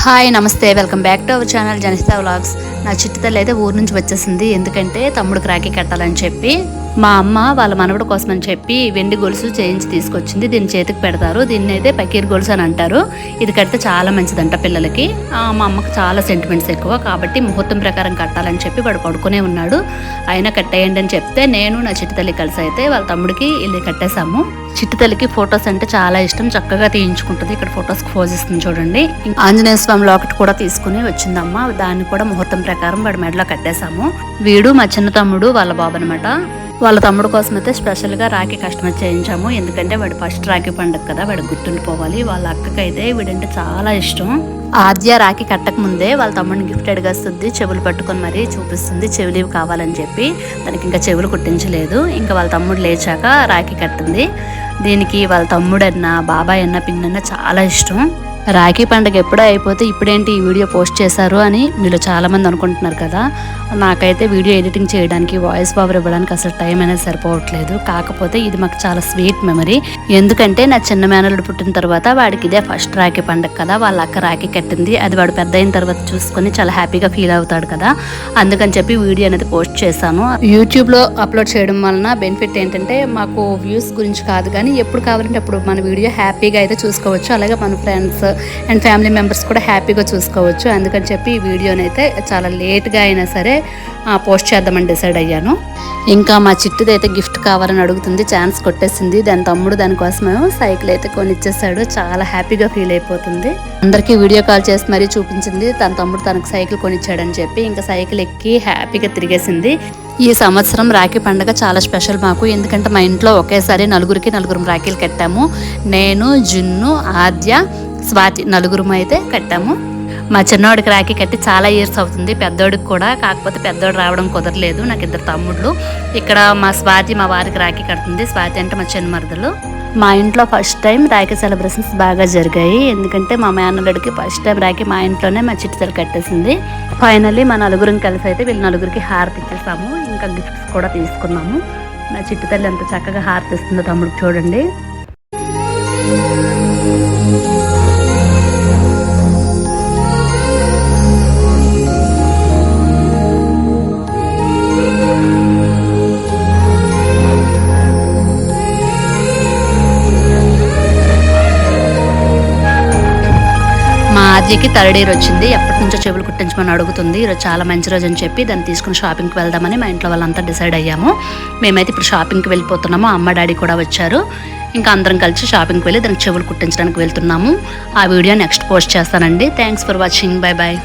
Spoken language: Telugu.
Hi namaste. Welcome back to our channel Janitha vlogs. నా చిట్టు తల్లి అయితే ఊరు నుంచి వచ్చేసింది. ఎందుకంటే తమ్ముడు రాఖీ కట్టాలని చెప్పి మా అమ్మ వాళ్ళ మనవడి కోసం అని చెప్పి వెండి గొలుసు చేయించి తీసుకొచ్చింది. దీన్ని చేతికి పెడతారు. దీన్ని అయితే పకీర్ గొలుసు అని అంటారు. ఇది కడితే చాలా మంచిదంట పిల్లలకి. మా అమ్మకు చాలా సెంటిమెంట్స్ ఎక్కువ. కాబట్టి ముహూర్తం ప్రకారం కట్టాలని చెప్పి వాడు పడుకునే ఉన్నాడు. అయినా కట్టేయండి అని చెప్తే నేను నా చిట్టు తల్లి కలిసి అయితే వాళ్ళ తమ్ముడికి ఇల్లు కట్టేశాము. చిట్టుతల్లికి ఫొటోస్ అంటే చాలా ఇష్టం. చక్కగా తీయించుకుంటుంది. ఇక్కడ ఫొటోస్కి పోజ్ ఇస్తుంది చూడండి. ఆంజనేయ స్వామి లాకెట్ కూడా తీసుకుని వచ్చిందమ్మ. దాన్ని కూడా ముహూర్తం ప్రకారం వాడి మెడలో కట్టేశాము. వీడు మా చిన్న తమ్ముడు వాళ్ళ బాబు అనమాట వాళ్ళ తమ్ముడు కోసం అయితే స్పెషల్గా రాఖీ కస్టమర్ చేయించాము. ఎందుకంటే వాడు ఫస్ట్ రాఖీ పండుగ కదా వాడు గుర్తుండిపోవాలి. వాళ్ళ అక్కకైతే వీడంటే చాలా ఇష్టం. ఆద్య రాఖీ కట్టక ముందే వాళ్ళ తమ్ముడిని గిఫ్ట్ అడిగేస్తుంది చెవులు పట్టుకొని మరీ చూపిస్తుంది చెవులు కావాలని చెప్పి. దానికి ఇంకా చెవులు కుట్టించలేదు. ఇంకా వాళ్ళ తమ్ముడు లేచాక రాఖీ కట్టింది. దీనికి వాళ్ళ తమ్ముడన్నా బాబాయ్ అన్న పిన్నన్న చాలా ఇష్టం. రాఖీ పండుగ ఎప్పుడో అయిపోతే ఇప్పుడేంటి ఈ వీడియో పోస్ట్ చేశారు అని మీరు చాలామంది అనుకుంటున్నారు కదా. నాకైతే వీడియో ఎడిటింగ్ చేయడానికి వాయిస్ ఓవర్ ఇవ్వడానికి అసలు టైం అనేది సరిపోవట్లేదు. కాకపోతే ఇది మాకు చాలా స్వీట్ మెమరీ. ఎందుకంటే నా చిన్న మేనల్లుడు పుట్టిన తర్వాత వాడికి ఇదే ఫస్ట్ రాఖీ పండుగ కదా. వాళ్ళ అక్క రాఖీ కట్టింది. అది వాడు పెద్ద అయిన తర్వాత చూసుకొని చాలా హ్యాపీగా ఫీల్ అవుతాడు కదా. అందుకని చెప్పి వీడియో అనేది పోస్ట్ చేశాను. యూట్యూబ్లో అప్లోడ్ చేయడం వలన బెనిఫిట్ ఏంటంటే మాకు వ్యూస్ గురించి కాదు కానీ ఎప్పుడు కావాలంటే అప్పుడు మన వీడియో హ్యాపీగా అయితే చూసుకోవచ్చు. అలాగే మన ఫ్రెండ్స్ అండ్ ఫ్యామిలీ మెంబర్స్ కూడా హ్యాపీగా చూసుకోవచ్చు. అందుకని చెప్పి ఈ వీడియోని అయితే చాలా లేట్గా అయినా సరే పోస్ట్ చేద్దామని డిసైడ్ అయ్యాను. ఇంకా మా చిట్టుది అయితే గిఫ్ట్ కావాలని అడుగుతుంది ఛాన్స్ కొట్టేసింది. దాని తమ్ముడు దానికోసమేమో సైకిల్ అయితే కొనిచ్చేసాడు. చాలా హ్యాపీగా ఫీల్ అయిపోతుంది. అందరికీ వీడియో కాల్ చేసి మరీ చూపించింది. తన తమ్ముడు తనకు సైకిల్ కొనిచ్చాడని చెప్పి ఇంకా సైకిల్ ఎక్కి హ్యాపీగా తిరిగేసింది. ఈ సంవత్సరం రాఖీ పండుగ చాలా స్పెషల్ మాకు. ఎందుకంటే మా ఇంట్లో ఒకేసారి నలుగురికి నలుగురు రాఖీలు కట్టాము. నేను జున్ను ఆద్య స్వాతి నలుగురు అయితే కట్టాము. మా చిన్నవాడికి రాఖీ కట్టి చాలా ఇయర్స్ అవుతుంది. పెద్దోడికి కూడా కాకపోతే పెద్దోడు రావడం కుదరలేదు. నాకు ఇద్దరు తమ్ముళ్ళు. ఇక్కడ మా స్వాతి మా వారికి రాఖీ కడుతుంది. స్వాతి అంటే మా చిన్న మరదలు. మా ఇంట్లో ఫస్ట్ టైం రాఖీ సెలబ్రేషన్స్ బాగా జరిగాయి. ఎందుకంటే మా మేనల్లుడికి ఫస్ట్ టైం రాఖీ మా ఇంట్లోనే మా చిట్టుతలు కట్టేసింది. ఫైనల్లీ మా నలుగురం కలిసి అయితే వీళ్ళ నలుగురికి హారతి ఇచ్చేసాము. ఇంకా గిఫ్ట్స్ కూడా తీసుకున్నాము. నా చిట్టుతల్లి ఎంత చక్కగా హారతి ఇస్తుందో తమ్ముడు చూడండి. రాజ్యకి థర్డ్ ఇయర్ వచ్చింది. ఎప్పటి నుంచో చెవులు కుట్టించమని అడుగుతుంది. ఈరోజు చాలా మంచి రోజు అని చెప్పి దాన్ని తీసుకుని షాపింగ్కి వెళ్దామని మా ఇంట్లో వాళ్ళంతా డిసైడ్ అయ్యాము. మేమైతే ఇప్పుడు షాపింగ్కి వెళ్ళిపోతున్నాము. అమ్మ డాడీ కూడా వచ్చారు. ఇంకా అందరం కలిసి షాపింగ్కి వెళ్ళి దానికి చెవులు కుట్టించడానికి వెళ్తున్నాము. ఆ వీడియో నెక్స్ట్ పోస్ట్ చేస్తానండి. Thanks for watching. Bye bye